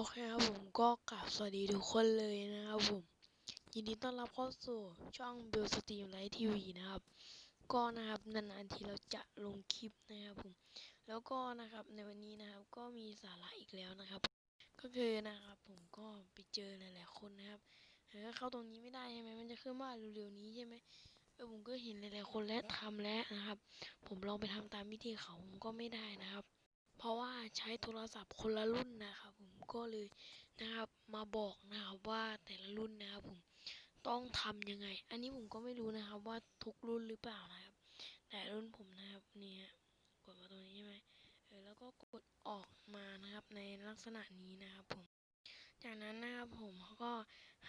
โอเคครับผมก็กราบสวัสดีทุกคนเลยนะครับผม ยินดีต้อนรับเข้าสู่ช่อง b บ l สตรีมไลท์ทีวีนะครับ ก็นะครับนานๆทีเราจะลงคลิปนะครับผม แล้วก็นะครับในวันนี้นะครับก็มีสาระอีกแล้วนะครับ ก็คือนะครับผมก็ไปเจอหลายๆคนนะครับเออเข้าตรงนี้ไม่ได้ใช่ไหมมันจะขึ้นว่าเร็วๆนี้ใช่ไหมเออผมก็เห็นหลายๆคนและทำแล้วนะครับ ผมลองไปทำตามวิธีเขาผมก็ไม่ได้นะครับ เพราะว่าใช้โทรศัพท์คนละรุ่นนะครับผมก็เลยนะครับมาบอกนะครับว่าแต่ละรุ่นนะครับผมต้องทำยังไง อันนี้ผมก็ไม่รู้นะครับว่าทุกรุ่นหรือเปล่านะครับ แต่รุ่นผมนะครับนี่ยกดมาตรงนี้ใช่ไหมเออแล้วก็กดออกมานะครับในลักษณะนี้นะครับผม จากนั้นนะครับผมเขาก็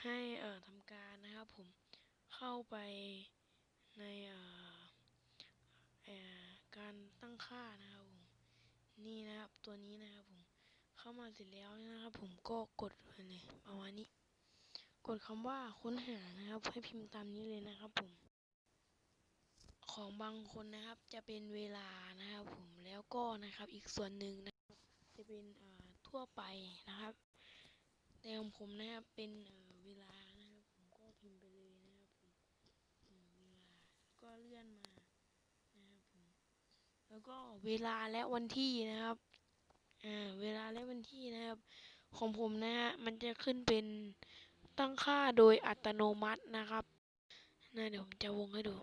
ให้เอ่อทำการนะครับผมเข้าไปในเอ่ออการตั้งค่านะครับ ตัวนี้นะครับผม เข้ามาเสร็จแล้วนะครับ ผมก็กดไปเลยประมาณนี้ กดคำว่าค้นหานะครับ ให้พิมพ์ตามนี้เลยนะครับ ผม ของบางคนนะครับ จะเป็นเวลานะครับ ผมแล้วก็นะครับ อีกส่วนหนึ่งนะครับ จะเป็นทั่วไปนะครับแต่ของผมนะครับเป็นเวลานะครับ ผมก็พิมพ์ไปเลยนะครับผมอืมเวลาก็เลื่อนมานะครับผมแล้วก็เวลาและวันที่นะครับ อ่าเวลาและวันที่นะครับ ของผมนะฮะมันจะขึ้นเป็นตั้งค่าโดยอัตโนมัตินะครับนะเดี๋ยวผมจะวงให้ดู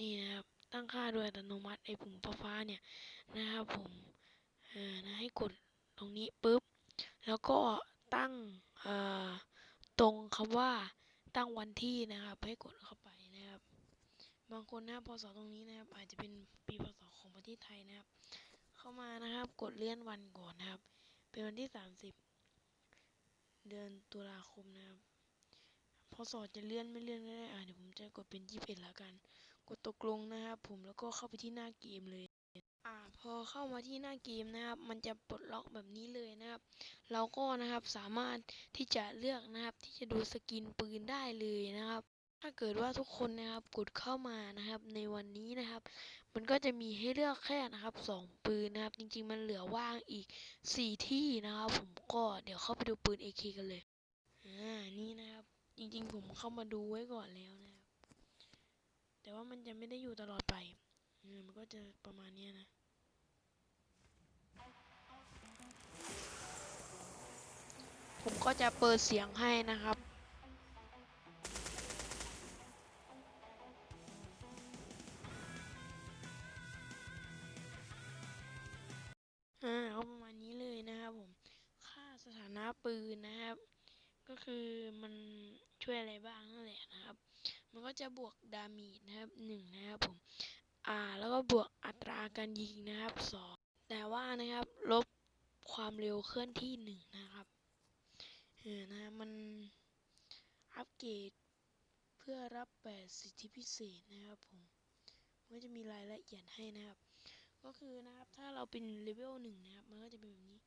นี่นะครับ ตั้งค่าโดยอัตโนมัติไอ้ปุ่มฟ้าเนี่ยนะครับผมอ่านะให้กดตรงนี้ปุ๊บ แล้วก็ตั้งอ่าตรงคำว่าตั้งวันที่นะครับ ให้กดเข้าไปนะครับ บางคนนะพศตรงนี้นะครับ อาจจะเป็นปีพศของประเทศไทยนะครับ เข้ามานะครับ กดเลื่อนวันก่อนนะครับ เป็นวันที่สามสิบเดือนตุลาคมนะครับพศจะเลื่อนไม่เลื่อนก็ได้อ่าเดี๋ยวผมจะกดเป็นยี่สิบเอ็ดแล้วกัน กดตกลงนะครับผมแล้วก็เข้าไปที่หน้าเกมเลย อ่า พอเข้ามาที่หน้าเกมนะครับ มันจะปลดล็อกแบบนี้เลยนะครับ เราก็นะครับสามารถที่จะเลือกนะครับ ที่จะดูสกินปืนได้เลยนะครับ ถ้าเกิดว่าทุกคนนะครับกดเข้ามานะครับ ในวันนี้นะครับ มันก็จะมีให้เลือกแค่นะครับสองปืนนะครับ จริงๆ มันเหลือว่างอีกสี่ที่นะครับ ผมก็เดี๋ยวเข้าไปดูปืน AK กันเลยอ่านี่นะครับ จริงๆ ผมเข้ามาดูไว้ก่อนแล้วนะครับ แต่ว่ามันจะไม่ได้อยู่ตลอดไปมมันก็จะประมาณนี้นะผมก็จะเปิดเสียงให้นะครับ นะปืนนะครับ ก็คือมันช่วยอะไรบ้างนั่นแหละนะครับ มันก็จะบวกดามีนะครับหนึ่งนะครับผมอ่าแล้วก็บวกอัตราการยิงนะครับสองแต่ว่านะครับลบความเร็วเคลื่อนที่หนึ่งนะครับเออนะมันอัปเกรดเพื่อรับแปดสิทธิพิเศษนะครับผมมันก็จะมีรายละเอียดให้นะครับ ก็คือนะครับถ้าเราเป็นเลเวลหนึ่งนะครับ มันก็จะเป็นแบบนี้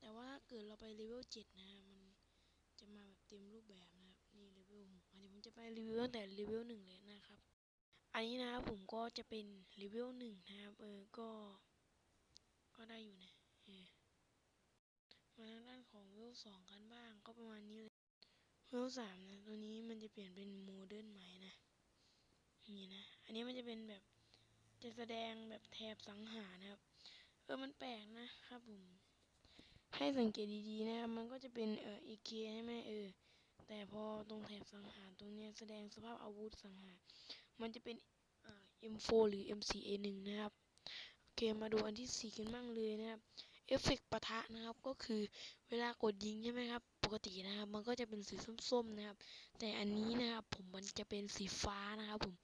แต่ว่าถ้าเกิดเราไปเลเวลเจ็ดนะมันจะมาแบบเต็มรูปแบบนะครับ นี่เลเวลหกอันนี้ผมจะไปรีวิวตั้งแต่เลเวลหนึ่งเลยนะครับ อันนี้นะครับผมก็จะเป็นเลเวลหนึ่งนะครับ เออ ก็ ก็ได้อยู่นะเออมาทางด้านของเลเวลสองกันบ้าง ก็ประมาณนี้เลยเลเวลสามนะ ตัวนี้มันจะเปลี่ยนเป็นโมเดิร์นใหม่นะ นี่นะ อันนี้มันจะเป็นแบบ จะแสดงแบบแถบสังหารนะครับ เออ มันแปลกนะครับผม ให้สังเกตดีๆนะครับมันก็จะเป็นเอ่อ AK ใช่ไหมเออ แต่พอตรงแถบสังหารตรงเนี้ยแสดงสภาพอาวุธสังหาร มันจะเป็นเอ่อ M4 หรือ M4A1 นะครับ โอเค มาดูอันที่สี่กันบ้างเลยนะครับเอฟเฟกต์ปะทะนะครับก็คือเวลากดยิงใช่ไหมครับ ปกตินะครับ มันก็จะเป็นสีส้มๆนะครับ แต่อันนี้นะครับผมมันจะเป็นสีฟ้านะครับผม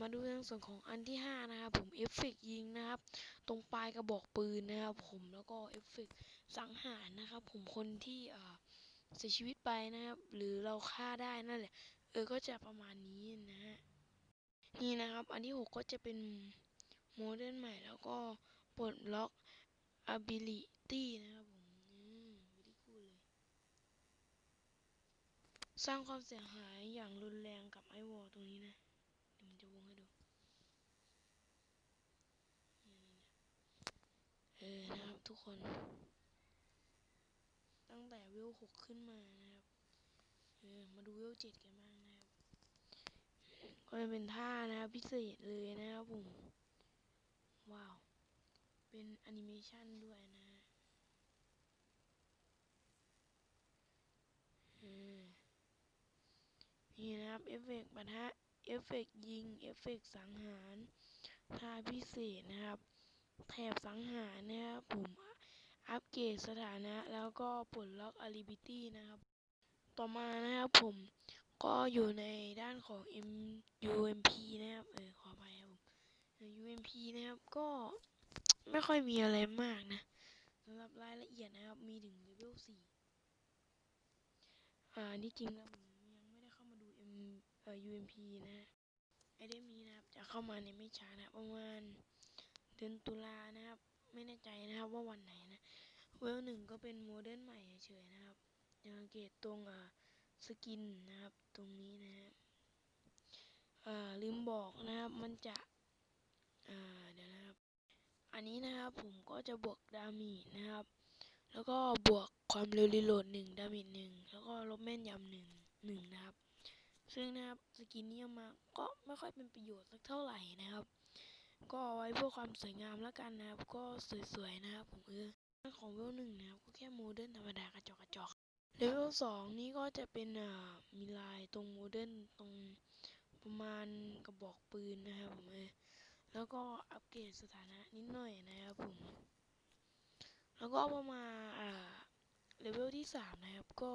มาดูในส่วนของอันที่ห้านะครับผมเอฟเฟกต์ยิงนะครับ ตรงปลายกระบอกปืนนะครับผมแล้วก็เอฟเฟกต์ สังหารนะครับ ผมคนที่เสียชีวิตไปนะครับ หรือเราฆ่าได้นั่นแหละ เออก็จะประมาณนี้นะฮะนี่นะครับ อันที่หกก็จะเป็นโมเดิร์นใหม่แล้วก็ปลดล็อก ability นะครับผมอืม very cool เลย สร้างความเสียหายอย่างรุนแรงกับไอวอลตรงนี้นะ เดี๋ยวมันจะวงให้ดูเออนะครับทุกคน เวลหกขึ้นมานะครับเออมาดูเวเจ็ดกันบ้างนะครับ ก็จะเป็นท่านะครับพิเศษเลยนะครับผม ว้าว เป็นแอนิเมชันด้วยนะนี่นะครับ เอฟเฟกต์ปะทะเอฟเฟกต์ยิง เอฟเฟกต์สังหารท่าพิเศษนะครับ แถบสังหารนะครับผม อัปเกรดสถานะ แล้วก็ปลดล็อกอาริบิตี้นะครับ ต่อมานะครับผมก็อยู่ในด้านของ M UMP นะครับ เออ ขอไปครับผม UMP นะครับ ก็ไม่ค่อยมีอะไรมากนะสำหรับรายละเอียดนะครับ มีถึงเลเวล4อ่าที่จริงแล้วผมยังไม่ได้เข้ามาดู M เอ่อ UMP นะฮะไอเดมนี้นะครับ จะเข้ามาในไม่ช้านะ ประมาณเดือนตุลานะครับ ไม่แน่ใจนะครับว่าวันไหนนะ เวลหนึ่งก็เป็นโมเดิร์นใหม่เฉยๆนะครับยังสังเกตตรงอ่าสกินนะครับ ตรงนี้นะฮะอ่าลืมบอกนะครับมันจะอ่าเดี๋ยวนะครับ อันนี้นะครับผมก็จะบวกดามจนะครับ แล้วก็บวกความเร็วรีโหลดหนึ่งดามจหนึ่งแล้วก็ลบแม่นยำหนึ่งหนึ่งนะครับ ซึ่งนะครับสกินนี้มาก็ไม่ค่อยเป็นประโยชน์สักเท่าไหร่นะครับ ก็เอาไว้เพื่อความสวยงามแล้วกันนะครับ ก็สวยๆนะครับผมเออ ของเวลหนึ่งนะครับก็แค่โมเดิร์นธรรมดากระจอกกระจอกเลเวลสองนี้ก็จะเป็นอ่ามีลายตรงโมเดิร์นตรงประมาณกระบอกปืนนะครับผมแล้วก็อัปเกรดสถานะนิดหน่อยนะครับผมแล้วก็ประมาณอ่าเลเวลที่สามนะครับก็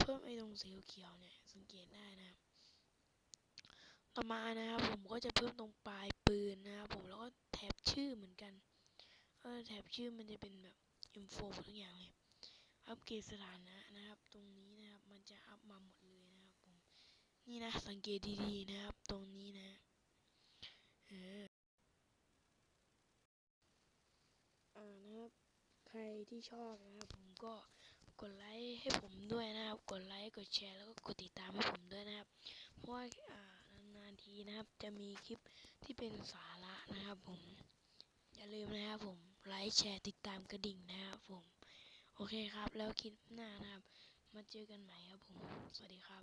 เพิ่มไอ้ตรงสีเขียวเนี่ยสังเกตได้นะครับต่อมานะครับผมก็จะเพิ่มตรงปลายปืนนะครับผมแล้วก็แถบชื่อเหมือนกัน แถบชื่อมันจะเป็นแบบ M4 ทุกอย่างเลยอัปเกรดสถานะนะครับ ตรงนี้นะครับมันจะอัพมาหมดเลยนะครับผมนี่นะสังเกตดีๆนะครับ ตรงนี้นะเอออ่านะครับ ใครที่ชอบนะครับผมก็กดไลค์ให้ผมด้วยนะครับ กดไลค์กดแชร์แล้วก็กดติดตามให้ผมด้วยนะครับ เพราะว่าอ่านานๆทีนะครับ จะมีคลิปที่เป็นสาระนะครับผมอย่าลืมนะครับผม ไลค์แชร์ติดตามกระดิ่งนะครับผม โอเคครับ แล้วคลิปหน้านะครับ มาเจอกันใหม่ครับผม สวัสดีครับ